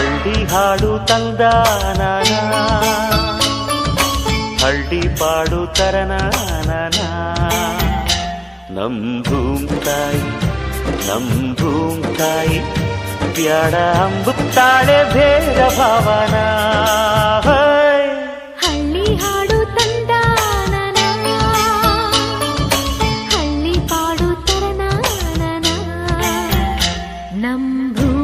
ಹಳ್ಳಿ ಹಾಡು ತಂದಾನನ ಹಳ್ಳಿ ಪಾಡು ತರನಾನನ ನಮ್ ಭೂಮ್ ತಾಯಿ ನಮ್ ಭೂಮ್ ತಾಯಿ ಬ್ಯಾಡ ಅಂಬುತ್ತಾಳೆ ಬೇಡ ಭಾವನ ಹಳ್ಳಿ ಹಾಡು ತಂದಾನನ ಹಳ್ಳಿ ಪಾಡು ತರನಾನನ ನಮ್ ಭೂಮ್